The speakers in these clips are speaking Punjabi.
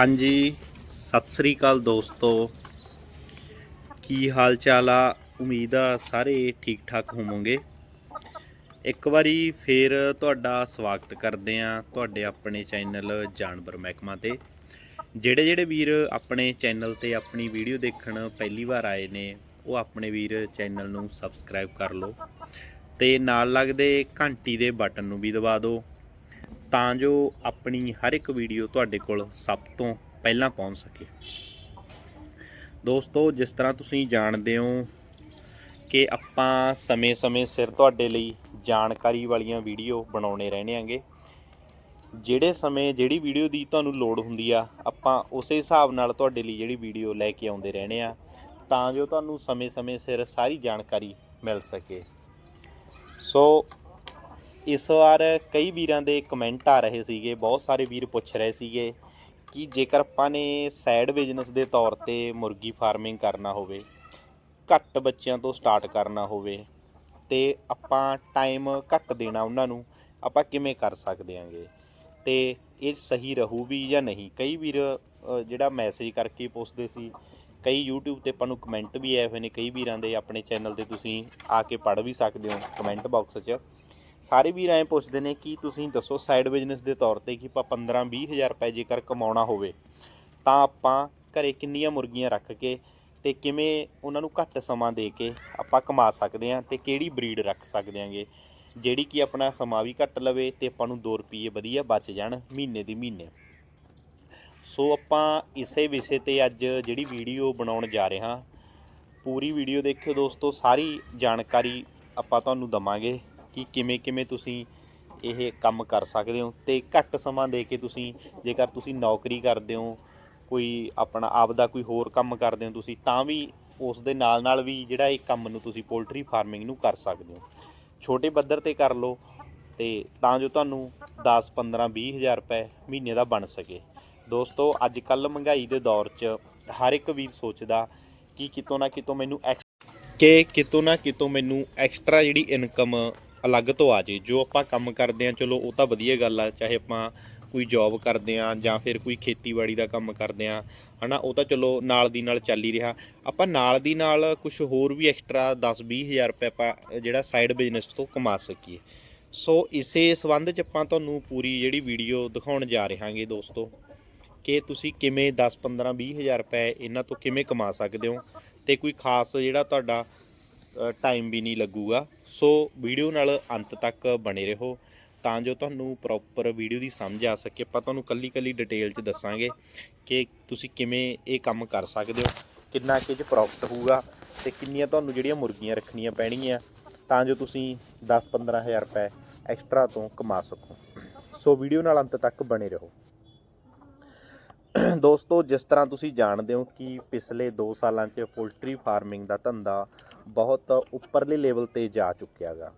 ਹਾਂਜੀ, ਸਤਿ ਸ੍ਰੀ ਅਕਾਲ ਦੋਸਤੋ। ਕੀ ਹਾਲ ਚਾਲ ਆ? ਉਮੀਦ ਆ ਸਾਰੇ ਠੀਕ ਠਾਕ ਹੋਵੋਗੇ। ਇੱਕ ਵਾਰੀ ਫੇਰ ਤੁਹਾਡਾ ਸਵਾਗਤ ਕਰਦੇ ਆ ਤੁਹਾਡੇ ਆਪਣੇ ਚੈਨਲ ਜਾਨਵਰ ਮਹਿਕਮਾ ਤੇ। ਜਿਹੜੇ ਜਿਹੜੇ ਵੀਰ ਆਪਣੇ ਚੈਨਲ ਤੇ ਆਪਣੀ ਵੀਡੀਓ ਦੇਖਣ ਪਹਿਲੀ ਵਾਰ ਆਏ ਨੇ, ਉਹ ਆਪਣੇ ਵੀਰ ਚੈਨਲ ਨੂੰ ਸਬਸਕ੍ਰਾਈਬ ਕਰ ਲਓ ਤੇ ਨਾਲ ਲੱਗਦੇ ਘੰਟੀ ਦੇ ਬਟਨ ਨੂੰ ਵੀ ਦਬਾ ਦਿਓ। ਤਾਂ ਜੋ ਆਪਣੀ ਹਰ ਇੱਕ ਵੀਡੀਓ ਤੁਹਾਡੇ ਕੋਲ ਸਭ ਤੋਂ ਪਹਿਲਾਂ ਪਹੁੰਚ ਸਕੇ। ਦੋਸਤੋ, ਜਿਸ ਤਰ੍ਹਾਂ ਤੁਸੀਂ ਜਾਣਦੇ ਹੋ ਕਿ ਆਪਾਂ ਸਮੇਂ-ਸਮੇਂ ਸਿਰ ਤੁਹਾਡੇ ਲਈ ਜਾਣਕਾਰੀ ਵਾਲੀਆਂ ਵੀਡੀਓ ਬਣਾਉਣੇ ਰਹਿਣੇ ਆਂਗੇ। ਜਿਹੜੇ ਸਮੇਂ ਜਿਹੜੀ ਵੀਡੀਓ ਦੀ ਤੁਹਾਨੂੰ ਲੋੜ ਹੁੰਦੀ ਆ, ਆਪਾਂ ਉਸੇ ਹਿਸਾਬ ਨਾਲ ਤੁਹਾਡੇ ਲਈ ਜਿਹੜੀ ਵੀਡੀਓ ਲੈ ਕੇ ਆਉਂਦੇ ਰਹਿਣੇ ਆ, ਤਾਂ ਜੋ ਤੁਹਾਨੂੰ ਸਮੇਂ-ਸਮੇਂ ਸਿਰ ਸਾਰੀ ਜਾਣਕਾਰੀ ਮਿਲ ਸਕੇ। ਸੋ ਇਸ ਵਾਰ ਕਈ ਵੀਰਾਂ ਦੇ ਕਮੈਂਟ ਆ ਰਹੇ ਸੀਗੇ, ਬਹੁਤ ਸਾਰੇ ਵੀਰ ਪੁੱਛ ਰਹੇ ਸੀਗੇ ਕਿ ਜੇਕਰ ਆਪਾਂ ਨੇ ਸਾਈਡ ਬਿਜ਼ਨਸ ਦੇ ਤੌਰ ਤੇ ਮੁਰਗੀ ਫਾਰਮਿੰਗ ਕਰਨਾ ਹੋਵੇ, ਘੱਟ ਬੱਚਿਆਂ ਤੋਂ ਸਟਾਰਟ ਕਰਨਾ ਹੋਵੇ, ਤੇ ਆਪਾਂ ਟਾਈਮ ਘੱਟ ਦੇਣਾ ਉਹਨਾਂ ਨੂੰ, ਆਪਾਂ ਕਿਵੇਂ ਕਰ ਸਕਦੇ ਆਂਗੇ? ਤੇ ਇਹ ਸਹੀ ਰਹੂ ਵੀ ਜਾਂ ਨਹੀਂ? ਕਈ ਵੀਰ ਜਿਹੜਾ ਮੈਸੇਜ ਕਰਕੇ ਪੁੱਛਦੇ ਸੀ, ਕਈ YouTube ਤੇ ਆਪਾਂ ਨੂੰ ਕਮੈਂਟ ਵੀ ਆਏ ਹੋਏ ਨੇ, ਕਈ ਵੀਰਾਂ ਦੇ ਆਪਣੇ ਚੈਨਲ ਤੇ ਤੁਸੀਂ ਆ ਕੇ ਪੜ੍ਹ ਵੀ ਸਕਦੇ ਹੋ ਕਮੈਂਟ ਬਾਕਸ 'ਚ। ਸਾਰੇ ਵੀਰ ਐਂ ਪੁੱਛਦੇ ਨੇ ਕਿ ਤੁਸੀਂ ਦੱਸੋ ਸਾਈਡ ਬਿਜ਼ਨਸ ਦੇ ਤੌਰ ਤੇ ਕਿ ਆਪਾਂ 15 20 ਹਜ਼ਾਰ ਰੁਪਏ ਜੇਕਰ ਕਮਾਉਣਾ ਹੋਵੇ, ਤਾਂ ਆਪਾਂ ਘਰੇ ਕਿੰਨੀਆਂ ਮੁਰਗੀਆਂ ਰੱਖ ਕੇ ਤੇ ਕਿਵੇਂ ਉਹਨਾਂ ਨੂੰ ਘੱਟ ਸਮਾਂ ਦੇ ਕੇ ਆਪਾਂ ਕਮਾ ਸਕਦੇ ਹਾਂ ਤੇ ਕਿਹੜੀ ਬਰੀਡ ਰੱਖ ਸਕਦੇ ਆਂਗੇ ਜਿਹੜੀ ਕਿ ਆਪਣਾ ਸਮਾਂ ਵੀ ਘੱਟ ਲਵੇ ਤੇ ਆਪਾਂ ਨੂੰ 2 ਰੁਪਏ ਵਧੀਆ ਬਚ ਜਾਣ ਮਹੀਨੇ ਦੀ ਮਹੀਨੇ। ਸੋ ਆਪਾਂ ਇਸੇ ਵਿਸ਼ੇ ਤੇ ਅੱਜ ਜਿਹੜੀ ਵੀਡੀਓ ਬਣਾਉਣ ਜਾ ਰਹੇ ਹਾਂ, ਪੂਰੀ ਵੀਡੀਓ ਦੇਖਿਓ ਦੋਸਤੋ, ਸਾਰੀ ਜਾਣਕਾਰੀ ਆਪਾਂ ਤੁਹਾਨੂੰ ਦਵਾਂਗੇ। ਕਿ ਕਿਵੇਂ ਕਿਵੇਂ ਤੁਸੀਂ ਇਹ ਕੰਮ ਕਰ ਸਕਦੇ ਹੋ ਤੇ ਘੱਟ ਸਮਾਂ ਦੇ ਕੇ ਤੁਸੀਂ ਜੇਕਰ ਤੁਸੀਂ ਨੌਕਰੀ ਕਰਦੇ ਹੋ, ਕੋਈ ਆਪਣਾ ਆਪ ਦਾ ਕੋਈ ਹੋਰ ਕੰਮ ਕਰਦੇ ਹੋ ਤੁਸੀਂ, ਤਾਂ ਵੀ ਉਸ ਦੇ ਨਾਲ ਨਾਲ ਵੀ ਜਿਹੜਾ ਇਹ ਕੰਮ ਨੂੰ ਤੁਸੀਂ ਪੋਲਟਰੀ ਫਾਰਮਿੰਗ ਨੂੰ ਕਰ ਸਕਦੇ ਹੋ। ਛੋਟੇ ਪੱਧਰ ਤੇ ਕਰ ਲਓ ਤੇ ਤਾਂ ਜੋ ਤੁਹਾਨੂੰ 10 15 20 ਹਜ਼ਾਰ ਰੁਪਏ ਮਹੀਨੇ ਦਾ ਬਣ ਸਕੇ। ਦੋਸਤੋ, ਅੱਜ ਕੱਲ ਮਹਿੰਗਾਈ ਦੇ ਦੌਰ 'ਚ ਹਰ ਇੱਕ ਵੀਰ ਸੋਚਦਾ ਕਿ ਕਿਤੋਂ ਨਾ ਕਿਤੋਂ ਮੈਨੂੰ ਐਕਸ ਕਿ ਕਿਤੋਂ ਨਾ ਕਿਤੋਂ ਮੈਨੂੰ ਐਕਸਟਰਾ ਜਿਹੜੀ ਇਨਕਮ ਅਲੱਗ ਤੋਂ ਆ ਜੇ। ਜੋ ਆਪਾਂ ਕੰਮ ਕਰਦੇ ਆ ਚਲੋ ਉਹ ਤਾਂ ਵਧੀਆ ਗੱਲ ਆ, ਚਾਹੇ ਆਪਾਂ ਕੋਈ ਜੌਬ ਕਰਦੇ ਆ ਜਾਂ ਫਿਰ ਕੋਈ ਖੇਤੀਬਾੜੀ ਦਾ ਕੰਮ ਕਰਦੇ ਆ ਹਨਾ, ਉਹ ਤਾਂ ਚਲੋ ਨਾਲ ਦੀ ਨਾਲ ਚੱਲ ਹੀ ਰਿਹਾ। ਆਪਾਂ ਨਾਲ ਦੀ ਨਾਲ ਕੁਝ ਹੋਰ ਵੀ ਐਕਸਟਰਾ 10 20 ਹਜ਼ਾਰ ਰੁਪਏ ਆਪਾਂ ਜਿਹੜਾ ਸਾਈਡ ਬਿਜ਼ਨਸ ਤੋਂ ਕਮਾ ਸਕੀਏ। ਸੋ ਇਸੇ ਸੰਬੰਧ ਚ ਆਪਾਂ ਤੁਹਾਨੂੰ ਪੂਰੀ ਜਿਹੜੀ ਵੀਡੀਓ ਦਿਖਾਉਣ ਜਾ ਰਹੇ ਹਾਂਗੇ ਦੋਸਤੋ, ਕਿ ਤੁਸੀਂ ਕਿਵੇਂ 10 15 20 ਹਜ਼ਾਰ ਰੁਪਏ ਇਹਨਾਂ ਤੋਂ ਕਿਵੇਂ ਕਮਾ ਸਕਦੇ ਹੋ ਤੇ ਕੋਈ ਖਾਸ ਜਿਹੜਾ ਤੁਹਾਡਾ ਟਾਈਮ ਵੀ ਨਹੀਂ ਲੱਗੂਗਾ। ਸੋ ਵੀਡੀਓ ਨਾਲ ਅੰਤ ਤੱਕ ਬਣੇ ਰਹੋ ਤਾਂ ਜੋ ਤੁਹਾਨੂੰ ਪ੍ਰੋਪਰ ਵੀਡੀਓ ਦੀ ਸਮਝ ਆ ਸਕੇ। ਆਪਾਂ ਤੁਹਾਨੂੰ ਕੱਲੀ ਕੱਲੀ ਡਿਟੇਲ 'ਚ ਦੱਸਾਂਗੇ ਕਿ ਤੁਸੀਂ ਕਿਵੇਂ ਇਹ ਕੰਮ ਕਰ ਸਕਦੇ ਹੋ, ਕਿੰਨਾ ਕਿ ਚ ਪ੍ਰੋਫਿਟ ਹੋਊਗਾ ਤੇ ਕਿੰਨੀਆਂ ਤੁਹਾਨੂੰ ਜਿਹੜੀਆਂ ਮੁਰਗੀਆਂ ਰੱਖਣੀਆਂ ਪੈਣਗੀਆਂ ਤਾਂ ਜੋ ਤੁਸੀਂ 10-15 ਹਜ਼ਾਰ ਰੁਪਏ ਐਕਸਟਰਾ ਤੋਂ ਕਮਾ ਸਕੋ। ਸੋ ਵੀਡੀਓ ਨਾਲ ਅੰਤ ਤੱਕ ਬਣੇ ਰਹੋ। ਦੋਸਤੋ, ਜਿਸ ਤਰ੍ਹਾਂ ਤੁਸੀਂ ਜਾਣਦੇ ਹੋ ਕਿ ਪਿਛਲੇ 2 ਸਾਲਾਂ 'ਚ ਪੋਲਟਰੀ ਫਾਰਮਿੰਗ ਦਾ ਧੰਦਾ ਬਹੁਤ ਉੱਪਰਲੇ ਲੈਵਲ ਤੇ ਜਾ ਚੁੱਕਿਆ ਗਾ।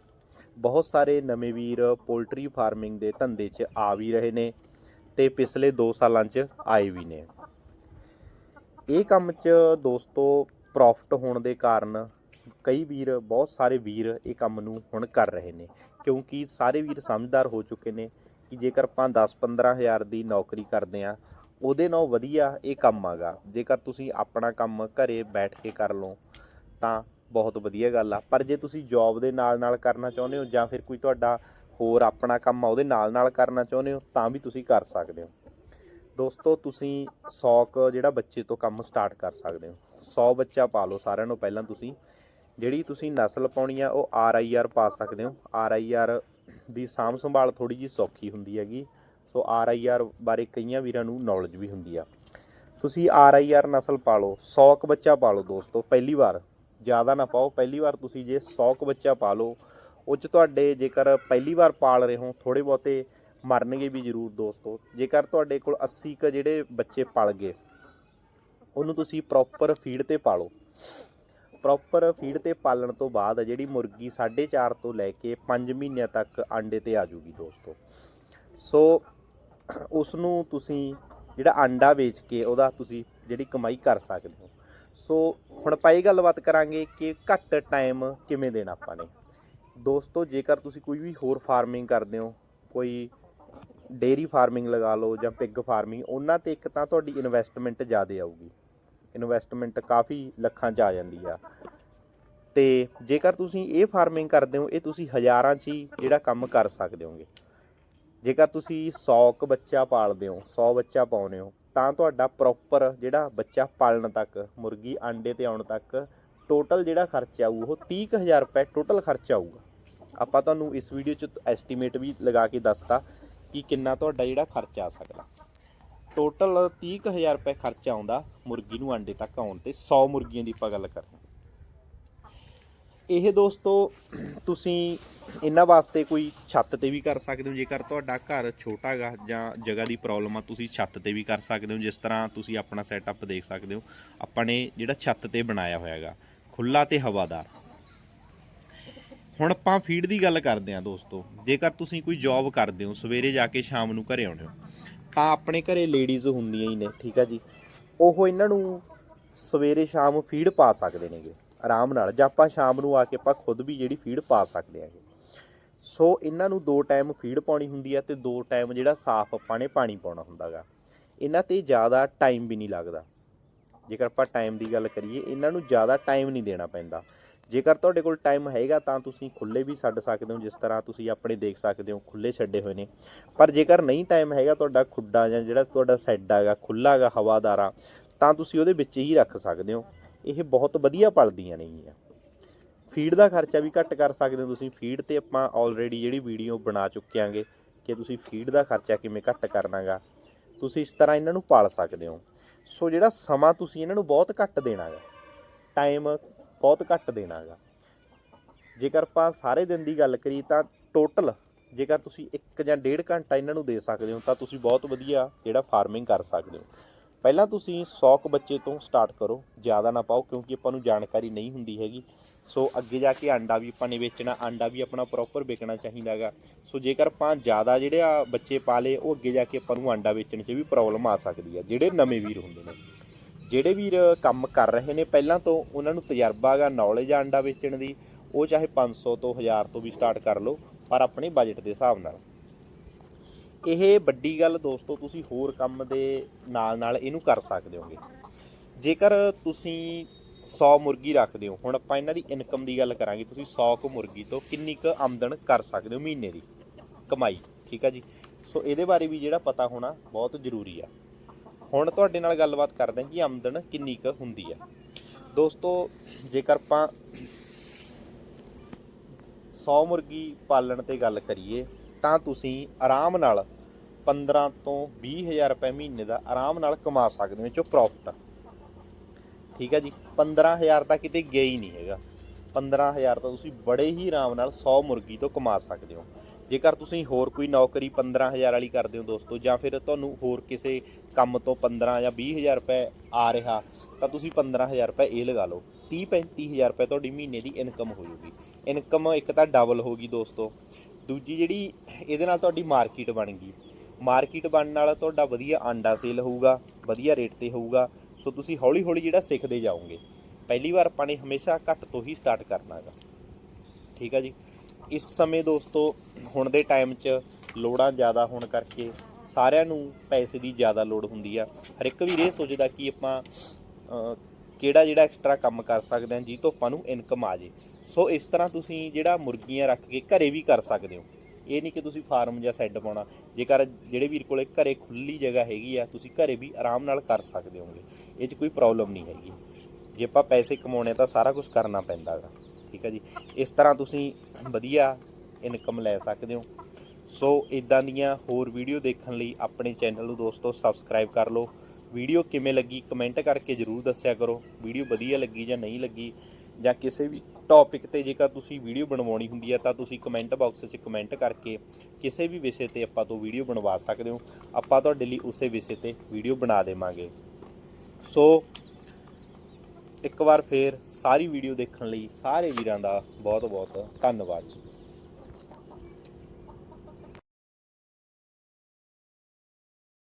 ਬਹੁਤ ਸਾਰੇ ਨਵੇਂ ਵੀਰ ਪੋਲਟਰੀ ਫਾਰਮਿੰਗ ਦੇ ਧੰਦੇ 'ਚ ਆ ਵੀ ਰਹੇ ਨੇ ਤੇ ਪਿਛਲੇ 2 ਸਾਲਾਂ 'ਚ ਆਏ ਵੀ ਨੇ। ਇਹ ਕੰਮ 'ਚ ਦੋਸਤੋ ਪ੍ਰੋਫਿਟ ਹੋਣ ਦੇ ਕਾਰਨ ਕਈ ਵੀਰ, ਬਹੁਤ ਸਾਰੇ ਵੀਰ ਇਹ ਕੰਮ ਨੂੰ ਹੁਣ ਕਰ ਰਹੇ ਨੇ। ਕਿਉਂਕਿ ਸਾਰੇ ਵੀਰ ਸਮਝਦਾਰ ਹੋ ਚੁੱਕੇ ਨੇ ਕਿ ਜੇਕਰ ਆਪਾਂ 10-15 ਹਜ਼ਾਰ ਦੀ ਨੌਕਰੀ ਕਰਦੇ ਆ ਉਹਦੇ ਨਾਲ ਵਧੀਆ ਇਹ ਕੰਮ ਆਗਾ। ਜੇਕਰ ਤੁਸੀਂ ਆਪਣਾ ਕੰਮ ਘਰੇ ਬੈਠ ਕੇ ਕਰ ਲਓ, ਤਾਂ ਬਹੁਤ ਵਧੀਆ ਗੱਲ ਆ। ਪਰ ਜੇ ਤੁਸੀਂ ਜੌਬ ਦੇ ਨਾਲ ਨਾਲ ਕਰਨਾ ਚਾਹੁੰਦੇ ਹੋ ਜਾਂ ਫਿਰ ਕੋਈ ਤੁਹਾਡਾ ਹੋਰ ਆਪਣਾ ਕੰਮ ਆ, ਉਹਦੇ ਨਾਲ ਨਾਲ ਕਰਨਾ ਚਾਹੁੰਦੇ ਹੋ, ਤਾਂ ਵੀ ਤੁਸੀਂ ਕਰ ਸਕਦੇ ਹੋ। ਦੋਸਤੋ, ਤੁਸੀਂ 100 ਕ ਜਿਹੜਾ ਬੱਚੇ ਤੋਂ ਕੰਮ ਸਟਾਰਟ ਕਰ ਸਕਦੇ ਹੋ। 100 ਬੱਚਾ ਪਾ ਲਓ ਸਾਰਿਆਂ ਨੂੰ ਪਹਿਲਾਂ ਤੁਸੀਂ। ਜਿਹੜੀ ਤੁਸੀਂ ਨਸਲ ਪਾਉਣੀ ਆ, ਉਹ ਆਰ ਆਈ ਆਰ ਪਾ ਸਕਦੇ ਹੋ। ਆਰ ਆਈ ਆਰ ਦੀ ਸਾਂਭ ਸੰਭਾਲ ਥੋੜੀ ਜੀ ਸੌਖੀ ਹੁੰਦੀ ਹੈਗੀ। ਸੋ ਆਰ ਆਈ ਆਰ ਬਾਰੇ ਕਈਆਂ ਵੀਰਾਂ ਨੂੰ ਨੌਲੇਜ ਵੀ ਹੁੰਦੀ ਆ। ਤੁਸੀਂ ਆਰ ਆਈ ਆਰ ਨਸਲ ਪਾ ਲਓ 100 ਕ ਬੱਚਾ ਪਾ ਲਓ ਦੋਸਤੋ, ਪਹਿਲੀ ਵਾਰ। ਜ਼ਿਆਦਾ ਨਾ ਪਾਓ, ਪਹਿਲੀ ਵਾਰ ਤੁਸੀਂ ਜੇ 100 ਕ ਬੱਚਾ ਪਾਲੋ, ਉਹ ਚ ਤੁਹਾਡੇ ਜੇਕਰ ਪਹਿਲੀ ਵਾਰ ਪਾਲ ਰਹੇ ਹੋ ਥੋੜੇ ਬਹੁਤੇ ਮਰਨਗੇ ਵੀ ਜ਼ਰੂਰ ਦੋਸਤੋ। ਜੇਕਰ ਤੁਹਾਡੇ ਕੋਲ 80 ਕ ਜਿਹੜੇ ਬੱਚੇ ਪਲ ਗਏ, ਉਹਨੂੰ ਤੁਸੀਂ ਪ੍ਰੋਪਰ ਫੀਡ ਤੇ ਪਾਲੋ। ਪ੍ਰੋਪਰ ਫੀਡ ਤੇ ਪਾਲਣ ਤੋਂ ਬਾਅਦ ਜਿਹੜੀ ਮੁਰਗੀ 4.5 ਤੋਂ ਲੈ ਕੇ 5 ਮਹੀਨਿਆਂ ਤੱਕ ਆਂਡੇ ਤੇ ਆ ਜੂਗੀ ਦੋਸਤੋ। ਸੋ ਉਸ ਨੂੰ ਤੁਸੀਂ ਜਿਹੜਾ ਆਂਡਾ ਵੇਚ ਕੇ ਉਹਦਾ ਤੁਸੀਂ ਜਿਹੜੀ ਕਮਾਈ ਕਰ ਸਕਦੇ ਹੋ। ਸੋ ਹੁਣ ਆਪਾਂ ਇਹ ਗੱਲਬਾਤ ਕਰਾਂਗੇ ਕਿ ਘੱਟ ਟਾਈਮ ਕਿਵੇਂ ਦੇਣਾ ਆਪਾਂ ਨੇ। ਦੋਸਤੋ, ਜੇਕਰ ਤੁਸੀਂ ਕੋਈ ਵੀ ਹੋਰ ਫਾਰਮਿੰਗ ਕਰਦੇ ਹੋ, ਕੋਈ ਡੇਰੀ ਫਾਰਮਿੰਗ ਲਗਾ ਲਓ ਜਾਂ ਪਿਗ ਫਾਰਮਿੰਗ ਉਹਨਾਂ ਤੇ ਇੱਕ ਤਾਂ ਤੁਹਾਡੀ ਇਨਵੈਸਟਮੈਂਟ ਜ਼ਿਆਦਾ ਆਊਗੀ। ਇਨਵੈਸਟਮੈਂਟ ਕਾਫੀ ਲੱਖਾਂ 'ਚ ਆ ਜਾਂਦੀ ਆ। ਤੇ ਜੇਕਰ ਤੁਸੀਂ ਇਹ ਫਾਰਮਿੰਗ ਕਰਦੇ ਹੋ, ਇਹ ਤੁਸੀਂ ਹਜ਼ਾਰਾਂ 'ਚ ਹੀ ਜਿਹੜਾ ਕੰਮ ਕਰ ਸਕਦੇ ਹੋਗੇ। ਜੇਕਰ ਤੁਸੀਂ 100 ਕ ਬੱਚਾ ਪਾਲਦੇ ਹੋ 100 ਬੱਚਾ ਪਾਉਨੇ ਹੋ, ਤਾਂ ਤੁਹਾਡਾ ਪ੍ਰੋਪਰ ਜਿਹੜਾ ਬੱਚਾ ਪਾਲਣ ਤੱਕ, ਮੁਰਗੀ ਆਂਡੇ ਤੇ ਆਉਣ ਤੱਕ ਟੋਟਲ ਜਿਹੜਾ ਖਰਚਾ ਆਊ, ਉਹ 30000 ਰੁਪਏ ਟੋਟਲ ਖਰਚਾ ਆਊਗਾ। ਆਪਾਂ ਤੁਹਾਨੂੰ ਇਸ ਵੀਡੀਓ 'ਚ ਐਸਟੀਮੇਟ ਵੀ ਲਗਾ ਕੇ ਦੱਸਤਾ ਕਿ ਕਿੰਨਾ ਤੁਹਾਡਾ ਜਿਹੜਾ ਖਰਚਾ ਆ ਸਕਦਾ। ਟੋਟਲ 30000 ਰੁਪਏ ਖਰਚਾ ਆਉਂਦਾ ਮੁਰਗੀ ਨੂੰ ਆਂਡੇ ਤੱਕ ਆਉਣ ਤੇ 100 ਮੁਰਗੀਆਂ ਦੀ ਆਪਾਂ ਗੱਲ ਕਰਦੇ ਇਹ ਦੋਸਤੋ, ਤੁਸੀਂ ਇਹਨਾਂ ਵਾਸਤੇ ਕੋਈ ਛੱਤ ਤੇ ਵੀ ਕਰ ਸਕਦੇ ਹੋ, ਜੇਕਰ ਤੁਹਾਡਾ ਘਰ ਛੋਟਾ ਹੈਗਾ ਜਾਂ ਜਗ੍ਹਾ ਦੀ ਪ੍ਰੋਬਲਮ ਆ, ਤੁਸੀਂ ਛੱਤ ਤੇ ਵੀ ਕਰ ਸਕਦੇ ਹੋ, ਜਿਸ ਤਰ੍ਹਾਂ ਤੁਸੀਂ ਆਪਣਾ ਸੈਟਅਪ ਦੇਖ ਸਕਦੇ ਹੋ। ਆਪਾਂ ਨੇ ਜਿਹੜਾ ਛੱਤ ਤੇ ਬਣਾਇਆ ਹੋਇਆ ਹੈਗਾ ਖੁੱਲਾ ਤੇ ਹਵਾਦਾਰ। ਹੁਣ ਆਪਾਂ ਫੀਡ ਦੀ ਗੱਲ ਕਰਦੇ ਹਾਂ ਦੋਸਤੋ, ਜੇਕਰ ਤੁਸੀਂ ਕੋਈ ਜੌਬ ਕਰਦੇ ਹੋ, ਸਵੇਰੇ ਜਾ ਕੇ ਸ਼ਾਮ ਨੂੰ ਘਰੇ ਆਉਂਦੇ ਹੋ, ਤਾਂ ਆਪਣੇ ਘਰੇ ਲੇਡੀਜ਼ ਹੁੰਦੀਆਂ ਹੀ ਨੇ, ਠੀਕ ਆ ਜੀ। ਉਹ ਇਹਨਾਂ ਨੂੰ ਸਵੇਰੇ ਸ਼ਾਮ ਫੀਡ ਪਾ ਸਕਦੇ ਨੇਗੇ। ਆਰਾਮ ਨਾਲ ਜਾਂ ਆਪਾਂ ਸ਼ਾਮ ਨੂੰ ਆ ਕੇ ਆਪਾਂ ਖੁਦ ਵੀ ਜਿਹੜੀ ਫੀਡ ਪਾ ਸਕਦੇ ਆਂਗੇ ਸੋ ਇਹਨਾਂ ਨੂੰ ਦੋ ਟਾਈਮ ਫੀਡ ਪਾਉਣੀ ਹੁੰਦੀ ਹੈ ਤੇ ਦੋ ਟਾਈਮ ਜਿਹੜਾ ਸਾਫ਼ ਆਪਾਂ ਨੇ ਪਾਣੀ ਪਾਉਣਾ ਹੁੰਦਾਗਾ ਇਹਨਾਂ ਤੇ ਜ਼ਿਆਦਾ ਟਾਈਮ ਵੀ ਨਹੀਂ ਲੱਗਦਾ। ਜੇਕਰ ਆਪਾਂ ਟਾਈਮ ਦੀ ਗੱਲ ਕਰੀਏ, ਇਹਨਾਂ ਨੂੰ ਜ਼ਿਆਦਾ ਟਾਈਮ ਨਹੀਂ ਦੇਣਾ ਪੈਂਦਾ। ਜੇਕਰ ਤੁਹਾਡੇ ਕੋਲ ਟਾਈਮ ਹੈਗਾ ਤਾਂ ਤੁਸੀਂ ਖੁੱਲੇ ਵੀ ਛੱਡ ਸਕਦੇ ਹੋ, ਜਿਸ ਤਰ੍ਹਾਂ ਤੁਸੀਂ ਆਪਣੇ ਦੇਖ ਸਕਦੇ ਹੋ ਖੁੱਲੇ ਛੱਡੇ ਹੋਏ ਨੇ। ਪਰ ਜੇਕਰ ਨਹੀਂ ਟਾਈਮ ਹੈਗਾ ਤੁਹਾਡਾ ਖੁੱਡਾ ਜਾਂ ਜਿਹੜਾ ਤੁਹਾਡਾ ਸੈੱਡ ਹੈਗਾ ਖੁੱਲਾ ਹੈਗਾ, ਹਵਾਦਾਰਾ ਤਾਂ ਤੁਸੀਂ ਉਹਦੇ ਵਿੱਚ ਹੀ ਰੱਖ ਸਕਦੇ ਹੋ। ਇਹ ਬਹੁਤ ਵਧੀਆ ਪਲਦੀਆਂ ਨੇਗੀਆਂ। ਫੀਡ ਦਾ ਖਰਚਾ ਵੀ ਘੱਟ ਕਰ ਸਕਦੇ ਹੋ ਤੁਸੀਂ। ਫੀਡ ਤੇ ਆਪਾਂ ਆਲਰੇਡੀ ਜਿਹੜੀ ਵੀਡੀਓ ਬਣਾ ਚੁੱਕੇ ਆਂਗੇ ਕਿ ਤੁਸੀਂ ਫੀਡ ਦਾ ਖਰਚਾ ਕਿਵੇਂ ਘੱਟ ਕਰਨਾਗਾ। ਤੁਸੀਂ ਇਸ ਤਰ੍ਹਾਂ ਇਹਨਾਂ ਨੂੰ ਪਾਲ ਸਕਦੇ ਹੋ। ਸੋ ਜਿਹੜਾ ਸਮਾਂ ਤੁਸੀਂ ਇਹਨਾਂ ਨੂੰ ਬਹੁਤ ਘੱਟ ਦੇਣਾਗਾ ਟਾਈਮ ਬਹੁਤ ਘੱਟ ਦੇਣਾਗਾ। ਜੇਕਰ ਆਪਾਂ ਸਾਰੇ ਦਿਨ ਦੀ ਗੱਲ ਕਰੀ ਤਾਂ ਟੋਟਲ ਜੇਕਰ ਤੁਸੀਂ 1 ਜਾਂ 1.5 ਘੰਟਾ ਇਹਨਾਂ ਨੂੰ ਦੇ ਸਕਦੇ ਹੋ ਤਾਂ ਤੁਸੀਂ ਬਹੁਤ ਵਧੀਆ ਜਿਹੜਾ ਫਾਰਮਿੰਗ ਕਰ ਸਕਦੇ ਹੋ। ਪਹਿਲਾਂ ਤੁਸੀਂ 100 ਕੁ ਬੱਚੇ ਤੋਂ ਸਟਾਰਟ ਕਰੋ, ਜ਼ਿਆਦਾ ਨਾ ਪਾਓ, ਕਿਉਂਕਿ ਆਪਾਂ ਨੂੰ ਜਾਣਕਾਰੀ ਨਹੀਂ ਹੁੰਦੀ ਹੈਗੀ। ਸੋ ਅੱਗੇ ਜਾ ਕੇ ਆਂਡਾ ਵੀ ਆਪਾਂ ਨੇ ਵੇਚਣਾ, ਆਂਡਾ ਵੀ ਆਪਣਾ ਪ੍ਰੋਪਰ ਵਿਕਣਾ ਚਾਹੀਦਾਗਾ ਸੋ ਜੇਕਰ ਆਪਾਂ ਜ਼ਿਆਦਾ ਜਿਹੜੇ ਆ ਬੱਚੇ ਪਾ ਲਏ, ਉਹ ਅੱਗੇ ਜਾ ਕੇ ਆਪਾਂ ਨੂੰ ਆਂਡਾ ਵੇਚਣ 'ਚ ਵੀ ਪ੍ਰੋਬਲਮ ਆ ਸਕਦੀ ਹੈ ਜਿਹੜੇ ਨਵੇਂ ਵੀਰ ਹੁੰਦੇ ਨੇ। ਜਿਹੜੇ ਵੀਰ ਕੰਮ ਕਰ ਰਹੇ ਨੇ ਪਹਿਲਾਂ ਤੋਂ, ਉਹਨਾਂ ਨੂੰ ਤਜਰਬਾ ਹੈਗਾ ਨੌਲੇਜ ਆ ਆਂਡਾ ਵੇਚਣ ਦੀ। ਉਹ ਚਾਹੇ 500 ਤੋਂ 1000 ਤੋਂ ਵੀ ਸਟਾਰਟ ਕਰ ਲਓ, ਪਰ ਆਪਣੇ ਬਜਟ ਦੇ ਹਿਸਾਬ ਨਾਲ। ਇਹ ਵੱਡੀ ਗੱਲ ਦੋਸਤੋ, ਤੁਸੀਂ ਹੋਰ ਕੰਮ ਦੇ ਨਾਲ ਨਾਲ ਇਹਨੂੰ ਕਰ ਸਕਦੇ ਹੋਗੇ। ਜੇਕਰ ਤੁਸੀਂ 100 ਮੁਰਗੀ ਰੱਖਦੇ ਹੋ, ਹੁਣ ਆਪਾਂ ਇਹਨਾਂ ਦੀ ਇਨਕਮ ਦੀ ਗੱਲ ਕਰਾਂਗੇ, ਤੁਸੀਂ 100 ਕੁ ਮੁਰਗੀ ਤੋਂ ਕਿੰਨੀ ਕੁ ਆਮਦਨ ਕਰ ਸਕਦੇ ਹੋ ਮਹੀਨੇ ਦੀ? ਕਮਾਈ, ਠੀਕ ਆ ਜੀ? ਸੋ ਇਹਦੇ ਬਾਰੇ ਵੀ ਜਿਹੜਾ ਪਤਾ ਹੋਣਾ ਬਹੁਤ ਜ਼ਰੂਰੀ ਆ। ਹੁਣ ਤੁਹਾਡੇ ਨਾਲ ਗੱਲਬਾਤ ਕਰਦੇ ਹਾਂ ਕਿ ਆਮਦਨ ਕਿੰਨੀ ਕੁ ਹੁੰਦੀ ਆ। ਦੋਸਤੋ, ਜੇਕਰ ਆਪਾਂ 100 ਮੁਰਗੀ ਪਾਲਣ ਤੇ ਗੱਲ ਕਰੀਏ ਤਾਂ ਤੁਸੀਂ ਆਰਾਮ ਨਾਲ 15 ਤੋਂ 20000 ਰੁਪਏ ਮਹੀਨੇ ਦਾ ਆਰਾਮ ਨਾਲ ਕਮਾ ਸਕਦੇ ਹੋ ਇਹ ਚੋਂ ਪ੍ਰੋਫਿਟ ਠੀਕ ਹੈ ਜੀ? 15000 ਤਾਂ ਕਿਤੇ ਗਿਆ ਹੀ ਨਹੀਂ ਹੈਗਾ। 15000 ਤਾਂ ਤੁਸੀਂ ਬੜੇ ਹੀ ਆਰਾਮ ਨਾਲ 100 ਮੁਰਗੀ ਤੋਂ ਕਮਾ ਸਕਦੇ ਹੋ। ਜੇਕਰ ਤੁਸੀਂ ਹੋਰ ਕੋਈ ਨੌਕਰੀ 15000 ਵਾਲੀ ਕਰਦੇ ਹੋ ਦੋਸਤੋ, ਜਾਂ ਫਿਰ ਤੁਹਾਨੂੰ ਹੋਰ ਕਿਸੇ ਕੰਮ ਤੋਂ 15 ਜਾਂ 20000 ਰੁਪਏ ਆ ਰਿਹਾ, ਤਾਂ ਤੁਸੀਂ 15000 ਰੁਪਏ ਇਹ ਲਗਾ ਲਓ। 30 35000 ਰੁਪਏ ਤੁਹਾਡੀ ਮਹੀਨੇ ਦੀ ਇਨਕਮ ਹੋ ਜਾਊਗੀ। ਇਨਕਮ ਇੱਕ ਤਾਂ ਡਬਲ ਹੋ ਗਈ ਦੋਸਤੋ। ਦੂਜੀ ਜਿਹੜੀ ਇਹਦੇ ਨਾਲ ਤੁਹਾਡੀ ਮਾਰਕੀਟ ਬਣ ਗਈ। ਮਾਰਕੀਟ ਬਣਨ ਨਾਲ ਤੁਹਾਡਾ ਵਧੀਆ ਆਂਡਾ ਸੇਲ ਹੋਊਗਾ, ਵਧੀਆ ਰੇਟ ਤੇ ਹੋਊਗਾ। ਸੋ ਤੁਸੀਂ ਹੌਲੀ ਹੌਲੀ ਜਿਹੜਾ ਸਿੱਖਦੇ ਜਾਓਗੇ। ਪਹਿਲੀ ਵਾਰ ਆਪਾਂ ਨੇ ਹਮੇਸ਼ਾ ਘੱਟ ਤੋਂ ਹੀ ਸਟਾਰਟ ਕਰਨਾ ਹੈਗਾ। ਠੀਕ ਆ ਜੀ? ਇਸ ਸਮੇਂ ਦੋਸਤੋ, ਹੁਣ ਦੇ ਟਾਈਮ 'ਚ ਲੋੜਾਂ ਜ਼ਿਆਦਾ ਹੋਣ ਕਰਕੇ ਸਾਰਿਆਂ ਨੂੰ ਪੈਸੇ ਦੀ ਜ਼ਿਆਦਾ ਲੋੜ ਹੁੰਦੀ ਆ। ਹਰ ਇੱਕ ਵੀਰ ਇਹ ਸੋਚਦਾ ਕਿ ਆਪਾਂ ਕਿਹੜਾ ਜਿਹੜਾ ਐਕਸਟਰਾ ਕੰਮ ਕਰ ਸਕਦੇ ਹਾਂ ਜਿਹ ਤੋਂ ਆਪਾਂ ਨੂੰ ਇਨਕਮ ਆ ਜੇ। ਸੋ ਇਸ ਤਰ੍ਹਾਂ ਤੁਸੀਂ ਜਿਹੜਾ ਮੁਰਗੀਆਂ ਰੱਖ ਕੇ ਘਰੇ ਵੀ ਕਰ ਸਕਦੇ ਹੋ। ਇਹ ਨਹੀਂ ਕਿ ਤੁਸੀਂ ਫਾਰਮ ਜਾਂ ਸੈੱਡ ਪਾਉਣਾ। ਜੇਕਰ ਜਿਹੜੇ ਵੀਰ ਕੋਲੇ ਘਰੇ ਖੁੱਲੀ ਜਗ੍ਹਾ ਹੈਗੀ ਆ, ਤੁਸੀਂ ਘਰੇ ਵੀ ਆਰਾਮ ਨਾਲ ਕਰ ਸਕਦੇ ਹੋਗੇ ਇਹ 'ਚ ਕੋਈ ਪ੍ਰੋਬਲਮ ਨਹੀਂ ਹੈਗੀ। ਜੇ ਆਪਾਂ ਪੈਸੇ ਕਮਾਉਣੇ ਤਾਂ ਸਾਰਾ ਕੁਝ ਕਰਨਾ ਪੈਂਦਾ ਗਾ ਠੀਕ ਹੈ ਜੀ? ਇਸ ਤਰ੍ਹਾਂ ਤੁਸੀਂ ਵਧੀਆ ਇਨਕਮ ਲੈ ਸਕਦੇ ਹੋ। ਸੋ ਇਦਾਂ ਦੀਆਂ ਹੋਰ ਵੀਡੀਓ ਦੇਖਣ ਲਈ ਆਪਣੇ ਚੈਨਲ ਨੂੰ ਦੋਸਤੋ ਸਬਸਕ੍ਰਾਈਬ ਕਰ ਲਓ। ਵੀਡੀਓ ਕਿਵੇਂ ਲੱਗੀ, ਕਮੈਂਟ ਕਰਕੇ ਜਰੂਰ ਦੱਸਿਆ ਕਰੋ। ਵੀਡੀਓ ਵਧੀਆ ਲੱਗੀ ਜਾਂ ਨਹੀਂ ਲੱਗੀ ਜਾਂ ਕਿਸੇ ਵੀ ਟੌਪਿਕ ਤੇ ਜੇਕਰ ਤੁਸੀਂ ਵੀਡੀਓ ਬਣਵਾਉਣੀ ਹੁੰਦੀ ਹੈ, ਤਾਂ ਤੁਸੀਂ ਕਮੈਂਟ ਬਾਕਸ 'ਚ ਕਮੈਂਟ ਕਰਕੇ ਕਿਸੇ ਵੀ ਵਿਸ਼ੇ ਤੇ ਆਪਾਂ ਤੋਂ ਵੀਡੀਓ ਬਣਵਾ ਸਕਦੇ ਹੋ। ਆਪਾਂ ਤੁਹਾਡੇ ਲਈ ਉਸੇ ਵਿਸ਼ੇ ਤੇ ਵੀਡੀਓ ਬਣਾ ਦੇਵਾਂਗੇ। ਸੋ ਇੱਕ ਵਾਰ ਫੇਰ ਸਾਰੀ ਵੀਡੀਓ ਦੇਖਣ ਲਈ ਸਾਰੇ ਵੀਰਾਂ ਦਾ ਬਹੁਤ ਬਹੁਤ ਧੰਨਵਾਦ ਜੀ।